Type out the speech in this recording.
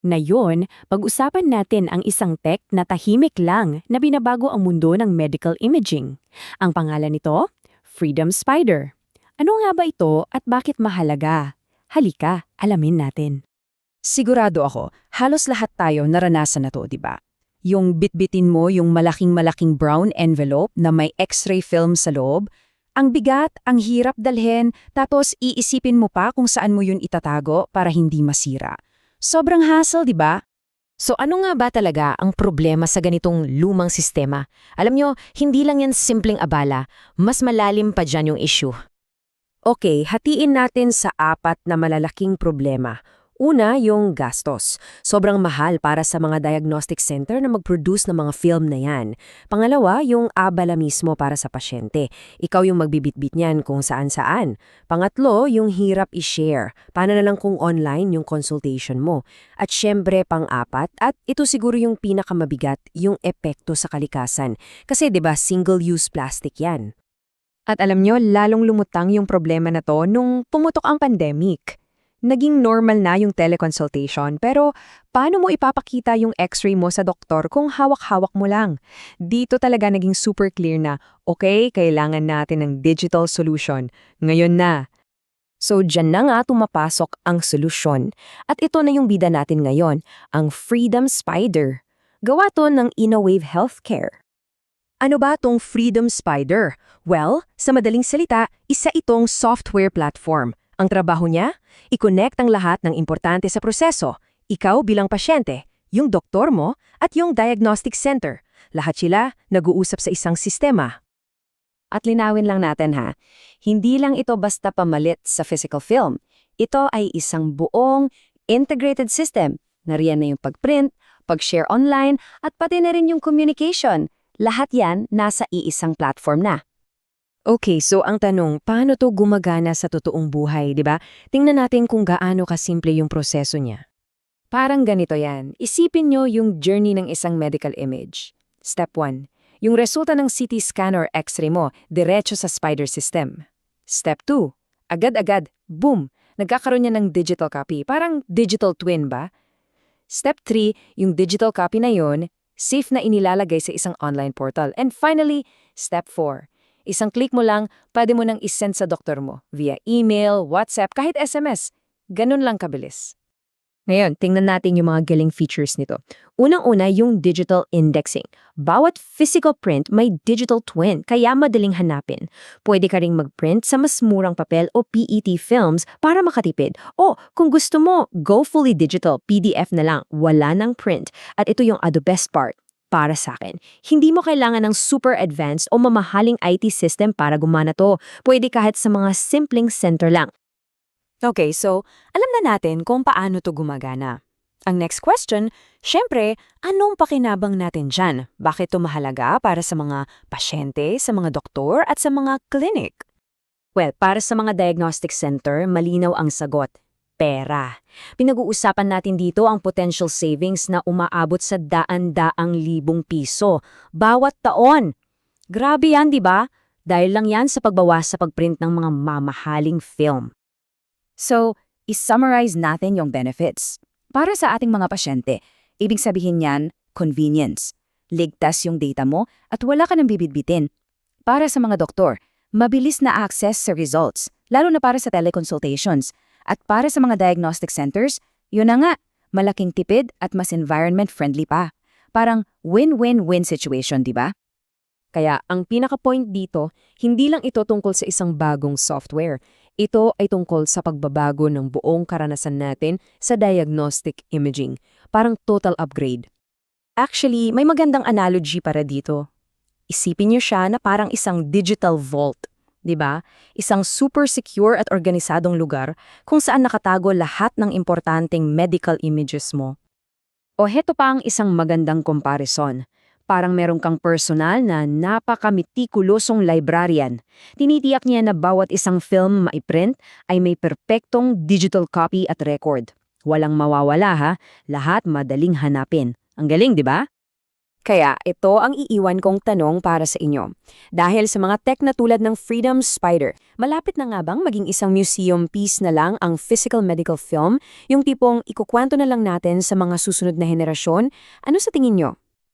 Ngayon, pag-usapan natin ang isang tech na tahimik lang na binabago ang mundo ng medical imaging. Ang pangalan nito, Freedom Spider. Ano nga ba ito at bakit mahalaga? Halika, alamin natin. Sigurado ako, halos lahat tayo naranasan na to, di ba? Yung bitbitin mo yung malaking-malaking brown envelope na may x-ray film sa loob, ang bigat, ang hirap dalhin, tapos iisipin mo pa kung saan mo yun itatago para hindi masira. Sobrang hassle, di ba? So ano nga ba talaga ang problema sa ganitong lumang sistema? Alam nyo, hindi lang yan simpleng abala, mas malalim pa dyan yung issue. Okay, hatiin natin sa apat na malalaking problema. Una, yung gastos. Sobrang mahal para sa mga diagnostic center na mag-produce ng mga film na yan. Pangalawa, yung abala mismo para sa pasyente. Ikaw yung magbibitbit niyan kung saan-saan. Pangatlo, yung hirap i-share. Paano na lang kung online yung consultation mo. At syempre, pang-apat, at ito siguro yung pinakamabigat, yung epekto sa kalikasan. Kasi 'di ba single-use plastic yan. At alam nyo, lalong lumutang yung problema na to nung pumutok ang pandemic. Naging normal na yung teleconsultation pero paano mo ipapakita yung x-ray mo sa doktor kung hawak-hawak mo lang? Dito talaga naging super clear na, okay, kailangan natin ng digital solution. Ngayon na. So dyan na nga tumapasok ang solusyon. At ito na yung bida natin ngayon, ang Freedom Spider. Gawa to ng InnoWave Healthcare. Ano ba tong Freedom Spider? Well, sa madaling salita, isa itong software platform. Ang trabaho niya? I-connect ang lahat ng importante sa proseso. Ikaw bilang pasyente, yung doktor mo, at yung diagnostic center. Lahat sila nag-uusap sa isang sistema. At linawin lang natin ha, hindi lang ito basta pamalit sa physical film. Ito ay isang buong integrated system. Nariyan na yung pag-print, pag-share online, at pati na rin yung communication. Lahat yan nasa iisang platform na. Okay, so ang tanong, paano to gumagana sa totoong buhay, di ba? Tingnan natin kung gaano kasimple yung proseso niya. Parang ganito yan. Isipin nyo yung journey ng isang medical image. Step 1. Yung resulta ng CT scan or X-ray mo, diretso sa spider system. Step 2. Agad-agad, boom, nagkakaroon niya ng digital copy. Parang digital twin ba? Step 3, yung digital copy na yon, safe na inilalagay sa isang online portal. And finally, step 4 Isang click mo lang, pwede mo nang isend sa doktor mo via email, WhatsApp, kahit SMS. Ganun lang kabilis. Ngayon, tingnan natin yung mga galing features nito. Unang-una, yung digital indexing. Bawat physical print may digital twin, kaya madaling hanapin. Pwede ka ring mag-print sa mas murang papel o PET films para makatipid. O, kung gusto mo, go fully digital, PDF na lang, wala nang print. At ito yung the best part, para sa akin. Hindi mo kailangan ng super advanced o mamahaling IT system para gumana to. Pwede kahit sa mga simpleng center lang. Okay, so alam na natin kung paano to gumagana. Ang next question, syempre, anong pakinabang natin dyan? Bakit to mahalaga para sa mga pasyente, sa mga doktor at sa mga clinic? Well, para sa mga diagnostic center, malinaw ang sagot pera. Pinag-uusapan natin dito ang potential savings na umaabot sa daan-daang libong piso bawat taon. Grabe yan, di ba? Dahil lang yan sa pagbawas sa pagprint ng mga mamahaling film. So, is-summarize natin yung benefits. Para sa ating mga pasyente, ibig sabihin niyan, convenience. Ligtas yung data mo at wala ka nang bibidbitin. Para sa mga doktor, mabilis na access sa results, lalo na para sa teleconsultations at para sa mga diagnostic centers, yun na nga, malaking tipid at mas environment-friendly pa. Parang win-win-win situation, di ba? Kaya ang pinaka-point dito, hindi lang ito tungkol sa isang bagong software. Ito ay tungkol sa pagbabago ng buong karanasan natin sa diagnostic imaging. Parang total upgrade. Actually, may magandang analogy para dito. Isipin niyo siya na parang isang digital vault 'di ba? Isang super secure at organisadong lugar kung saan nakatago lahat ng importanteng medical images mo. O heto pa ang isang magandang comparison. Parang meron kang personal na napakamitikulusong librarian. Tinitiyak niya na bawat isang film maiprint ay may perpektong digital copy at record. Walang mawawala ha, lahat madaling hanapin. Ang galing, di ba? Kaya ito ang iiwan kong tanong para sa inyo. Dahil sa mga tech na tulad ng Freedom Spider, malapit na nga bang maging isang museum piece na lang ang physical medical film, yung tipong ikukwento na lang natin sa mga susunod na henerasyon? Ano sa tingin nyo?